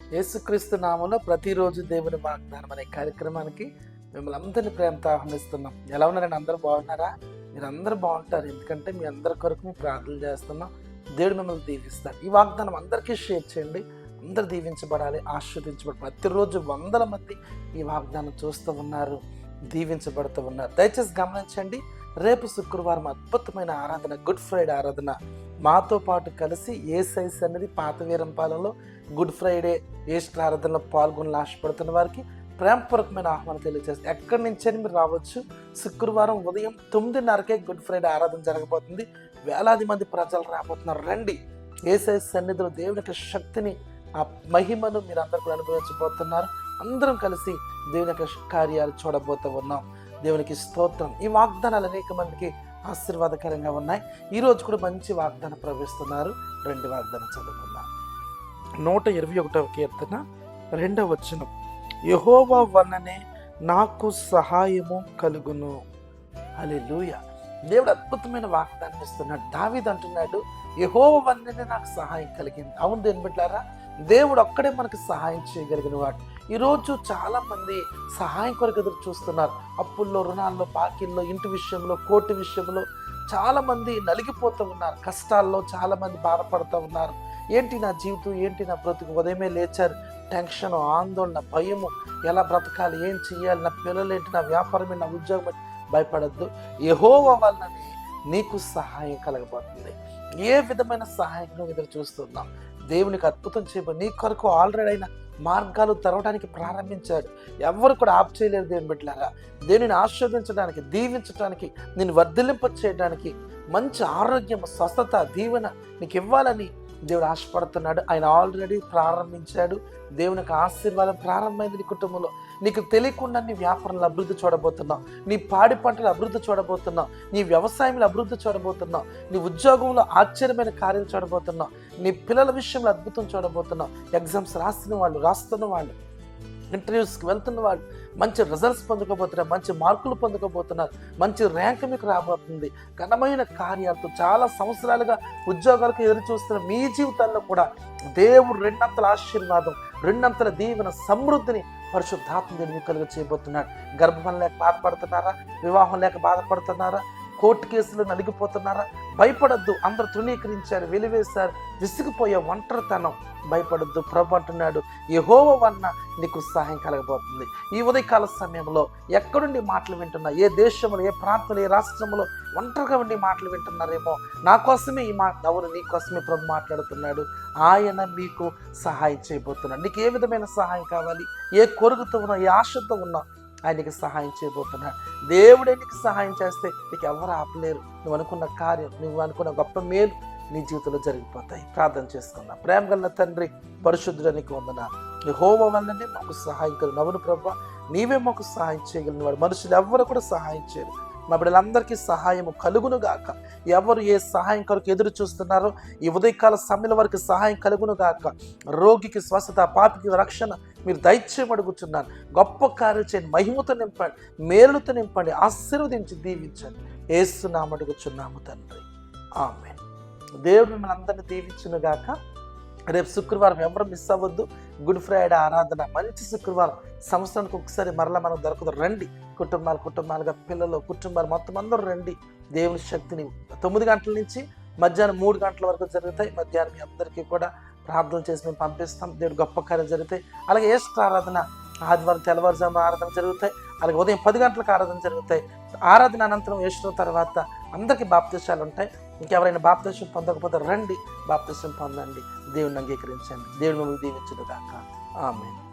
యేసుక్రీస్తు నామంలో ప్రతిరోజు దేవుని వాగ్దానం అనే కార్యక్రమానికి మిమ్మల్ని అందరినీ ప్రేమతో ఆహ్వానిస్తున్నాం. ఎలా ఉన్నారండి అందరూ బాగున్నారా? మీరు అందరూ బాగుంటారు. ఎందుకంటే మీ అందరి కొరకు మేము ప్రార్థన చేస్తున్నాం. దేవుడు మిమ్మల్ని దీవిస్తాడు. ఈ వాగ్దానం అందరికీ షేర్ చేయండి. అందరు దీవించబడాలి ఆస్వాదించబడాలి ప్రతిరోజు వందల మంది ఈ వాగ్దానం చూస్తూ ఉన్నారు దీవించబడుతూ ఉన్నారు. దయచేసి గమనించండి రేపు శుక్రవారం అద్భుతమైన ఆరాధన గుడ్ ఫ్రైడే ఆరాధన. మాతో పాటు కలిసి ఏ సైజ్ అనేది పాత వీరంపాలెంలో గుడ్ ఫ్రైడే ఈస్టర్ ఆరాధనలో పాల్గొని ఆశపడుతున్న వారికి ప్రేమపూర్వకమైన ఆహ్వానం తెలియజేస్తారు ఎక్కడి నుంచైనా మీరు రావచ్చు. శుక్రవారం ఉదయం తొమ్మిదిన్నరకే గుడ్ ఫ్రైడే ఆరాధన జరగబోతుంది. వేలాది మంది ప్రజలు రాబోతున్నారు. రండి. ఏసై సన్నిధిలో దేవుని యొక్క శక్తిని ఆ మహిమను మీరు అందరూ కూడా అనుభవించబోతున్నారు. అందరం కలిసి దేవుని యొక్క కార్యాలు చూడబోతూ ఉన్నాం. దేవునికి స్తోత్రం. ఈ వాగ్దానాలు అనేక మందికి ఆశీర్వాదకరంగా ఉన్నాయి. ఈరోజు కూడా మంచి వాగ్దానం ప్రవేశిస్తున్నారు. రెండు వాగ్దానం చదువుకుందాం. నూట ఇరవై ఒకటవ కీర్తన రెండవ వచనం. యహోవా వలనే నాకు సహాయము కలుగును. హల్లెలూయ. దేవుడు అద్భుతమైన వాగ్దానం ఇస్తున్నాడు. దావిద్ అంటున్నాడు యహోవ వలనే నాకు సహాయం కలిగింది. అవును దేని బిడ్డారా దేవుడు ఒక్కడే మనకు సహాయం చేయగలిగిన వాడు. ఈరోజు చాలామంది సహాయం కొరకు ఎదురు చూస్తున్నారు. అప్పుల్లో రుణాల్లో బాకీల్లో ఇంటి విషయంలో కోర్టు విషయంలో చాలామంది నలిగిపోతూ ఉన్నారు. కష్టాల్లో చాలామంది బాధపడుతూ ఉన్నారు. ఏంటి నా జీవితం? ఏంటి నా బ్రతుకు? ఉదయమే లేచారు. టెన్షన్ ఆందోళన భయము. ఎలా బ్రతకాలి? ఏం చేయాలి నా పిల్లలు ఏంటి? నా వ్యాపారం నా ఉద్యోగం భయపడద్దు. యహోవ వలనని నీకు సహాయం కలగబోతుంది ఏ విధమైన సహాయం ఎదురు చూస్తున్నాం దేవునికి అద్భుతం చేయబో నీ కొరకు ఆల్రెడీ అయిన మార్గాలు తెరవడానికి ప్రారంభించాడు. ఎవరు కూడా ఆప్ చేయలేరు దేవుని బిడ్డలారా. దేవుని ఆస్వాదించడానికి దీవించడానికి నేను వర్ధలింప చేయడానికి మంచి ఆరోగ్యం స్వస్థత దీవెన నీకు ఇవ్వాలని దేవుడు ఆశపడుతున్నాడు. ఆయన ఆల్రెడీ ప్రారంభించాడు. దేవుని యొక్క ఆశీర్వాదం ప్రారంభమైంది నీ కుటుంబంలో. నీకు తెలియకుండా నీ వ్యాపారంలో అభివృద్ధి చూడబోతున్నావు. నీ పాడి పంటలు అభివృద్ధి చూడబోతున్నావు. నీ వ్యవసాయంలో అభివృద్ధి చూడబోతున్నావు. నీ ఉద్యోగంలో ఆశ్చర్యమైన కార్యాలు చూడబోతున్నావు. నీ పిల్లల విషయంలో అద్భుతం చూడబోతున్నావు. ఎగ్జామ్స్ రాస్తున్న వాళ్ళు రాస్తున్న వాళ్ళు ఇంటర్వ్యూస్కి వెళ్తున్న వాళ్ళు మంచి రిజల్ట్స్ పొందుకోబోతున్నారు మంచి మార్కులు పొందుకోబోతున్నారు మంచి ర్యాంక్ మీకు రాబోతుంది. ఘనమైన కార్యాలతో చాలా సంవత్సరాలుగా ఉద్యోగాలకు ఎదురు చూస్తున్న మీ జీవితాల్లో కూడా దేవుడు రెండంతల ఆశీర్వాదం రెండంతల దీవెన సమృద్ధిని పరిశుద్ధాత్మ దేవుడు కలుగ చేయబోతున్నాడు గర్భం లేక బాధపడుతున్నారా? వివాహం లేక బాధపడుతున్నారా? కోర్టు కేసులు నలిగిపోతున్నారా? భయపడద్దు. అందరు తృణీకరించారు వెలివేశారు. విసిగిపోయే ఒంటరితనం భయపడద్దు. ప్రభు అంటున్నాడు యహోవ వన్న నీకు సహాయం కలగబోతుంది. ఈ ఉదయకాల సమయంలో ఎక్కడుండి మాటలు వింటున్నా? ఏ దేశంలో ఏ ప్రాంతంలో ఏ రాష్ట్రంలో ఒంటరిగా ఉండి మాటలు వింటున్నారేమో? నా కోసమే ఈ మాట అవును నీ కోసమే ప్రభు మాట్లాడుతున్నాడు. ఆయన మీకు సహాయం చేయబోతున్నాడు. నీకు ఏ విధమైన సహాయం కావాలి? ఏ కొరుగుతో ఉన్నా ఏ ఆశతో ఉన్నా ఆయనకి సహాయం చేయబోతున్నాడు దేవుడే నీకు సహాయం చేస్తే నీకు ఎవరు ఆపలేరు. నువ్వు అనుకున్న కార్యం నువ్వు అనుకున్న గొప్ప మేలు నీ జీవితంలో జరిగిపోతాయి. ప్రార్థన చేసుకున్నా ప్రేమ గల తండ్రి పరిశుద్ధుడానికి వందనా నీ హోమ వల్లనే మాకు సహాయం కలు నవను ప్రభా నీవే మాకు సహాయం చేయగలిగిన వాడు. మనుషులు ఎవ్వరు కూడా సహాయం చేయరు. మా బిడ్డలందరికీ సహాయము కలుగును గాక. ఎవరు ఏ సహాయం కొరకు ఎదురు చూస్తున్నారో ఈ ఉదయకాల సమయంలో వరకు సహాయం కలుగును గాక. రోగికి స్వస్థత పాపికి రక్షణ మీరు దయచేయం అడుగుతున్నారు గొప్ప కార్యం చేయండి మహిమతో నింపండి మేలుతో నింపండి ఆశీర్వదించి దీవించండి. ఏస్తున్నాము అడుగుచున్నాము తండ్రి. ఆమె దేవుడు మిమ్మల్ని అందరినీ దీవించును గాక రేపు శుక్రవారం ఎవరు మిస్ అవ్వద్దు. గుడ్ ఫ్రైడే ఆరాధన మంచి శుక్రవారం. సంవత్సరానికి ఒకసారి మరలా మనకు దొరకదు. రండి. కుటుంబాలు కుటుంబాలుగా పిల్లలు కుటుంబాలు మొత్తం అందరూ రండి. దేవుని శక్తిని తొమ్మిది గంటల నుంచి మధ్యాహ్నం మూడు గంటల వరకు జరుగుతాయి. మధ్యాహ్నం మీ అందరికీ కూడా ప్రార్థన చేసి మేము పంపిస్తాం. దేవుడు గొప్ప కార్యం జరుగుతాయి అలాగే ఏస్ట్ ఆరాధన ఆదివారం తెల్లవారుజామున ఆరాధన జరుగుతాయి. అలాగే ఉదయం పది గంటలకు ఆరాధన జరుగుతాయి. ఆరాధన అనంతరం వేసిన తర్వాత అందరికీ బాప్తీశాలు ఉంటాయి. ఇంకెవరైనా బాప్తిష్టం పొందకపోతే రండి బాప్తిష్టం పొందండి. దేవుడిని అంగీకరించండి. దేవుడు మిమ్మల్ని ఆమె